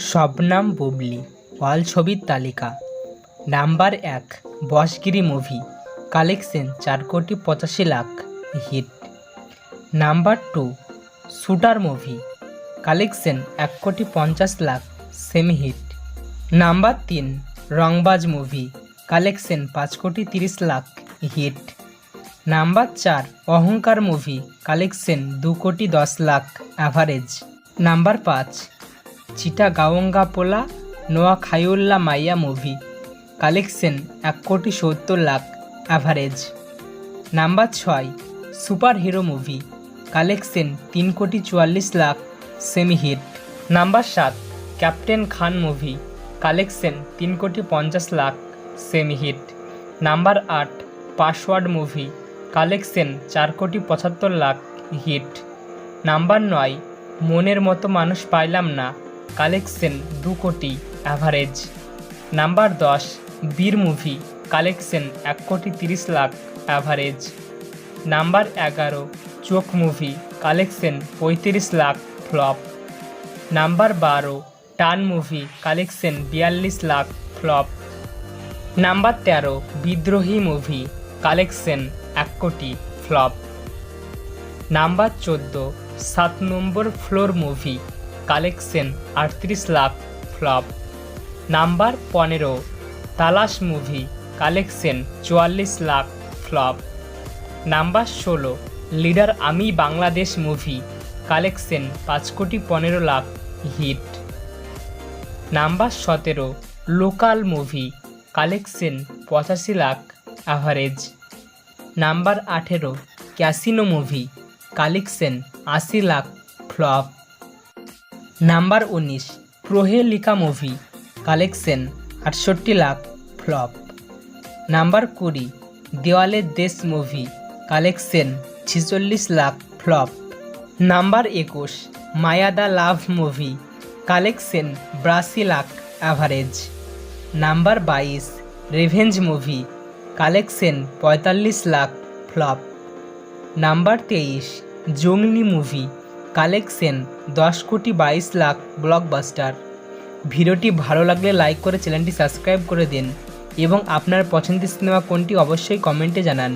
শবনাম বুবলি, ওয়াল ছবির তালিকা। নাম্বার এক বসগিরি মুভি, কালেকশন চার কোটি পঁচাশি lakh hit. Number two, shooter movie, collection এক কোটি পঞ্চাশ লাখ সেমি হিট। নাম্বার তিন, রংবাজ মুভি, কালেকশন পাঁচ কোটি তিরিশ লাখ হিট। নাম্বার চার, অহংকার মুভি, কালেকশন দু কোটি দশ লাখ অ্যাভারেজ নাম্বার পাঁচ চিটা গাওঙ্গা পোলা নোয়া খাইউল্লা মাইয়া মুভি। কালেকশন এক কোটি সত্তর লাখ অ্যাভারেজ নাম্বার ছয় সুপার হিরো মুভি কালেকশন তিন কোটি চুয়াল্লিশ লাখ সেমি হিট নাম্বার সাত, ক্যাপ্টেন খান মুভি কালেকশন তিন কোটি পঞ্চাশ লাখ সেমি হিট নাম্বার আট, পাসওয়ার্ড মুভি কালেকশন চার কোটি পঁচাত্তর লাখ হিট নাম্বার নয়, মনের মতো মানুষ পাইলাম না। কালেকশন দু কোটি অ্যাভারেজ নাম্বার দশ, বীর মুভি, কালেকশন এক কোটি তিরিশ লাখ অ্যাভারেজ নাম্বার এগারো, চোখ মুভি, কালেকশন পঁয়ত্রিশ লাখ ফ্লপ নাম্বার বারো, টান মুভি, কালেকশন বিয়াল্লিশ লাখ ফ্লপ নাম্বার তেরো, বিদ্রোহী মুভি, কালেকশন এক কোটি ফ্লপ নাম্বার চোদ্দ, সাত নম্বর ফ্লোর মুভি কালেকশন আটত্রিশ লাখ ফ্লপ। নাম্বার পনেরো, তালাশ মুভি কালেকশন চুয়াল্লিশ লাখ ফ্লপ। নাম্বার ষোলো, লিডার আমি বাংলাদেশ মুভি কালেকশন পাঁচ কোটি পনেরো লাখ হিট। নাম্বার সতেরো, লোকাল মুভি কালেকশন পঁচাশি লাখ অ্যাভারেজ। নাম্বার আঠেরো, ক্যাসিনো মুভি কালেকশন আশি লাখ ফ্লপ। নাম্বার উনিশ, প্রহেলিকা মুভি কালেকশন আটষট্টি লাখ ফ্লপ নাম্বার কুড়ি, দেওয়ালের দেশ মুভি কালেকশন ছেচল্লিশ লাখ ফ্লপ নাম্বার একুশ মায়াদা লাভ মুভি কালেকশন বিরাশি লাখ অ্যাভারেজ নাম্বার বাইশ রেভেঞ্জ মুভি কালেকশন পঁয়তাল্লিশ লাখ ফ্লপ নাম্বার তেইশ, জঙ্গলি মুভি কালেকশন দশ কোটি বাইশ লাখ ব্লকবাস্টার। ভিডিওটি ভালো লাগলে লাইক করে চ্যানেলটি সাবস্ক্রাইব করে দিন এবং আপনার পছন্দের সিনেমা কোনটি অবশ্যই কমেন্টে জানান।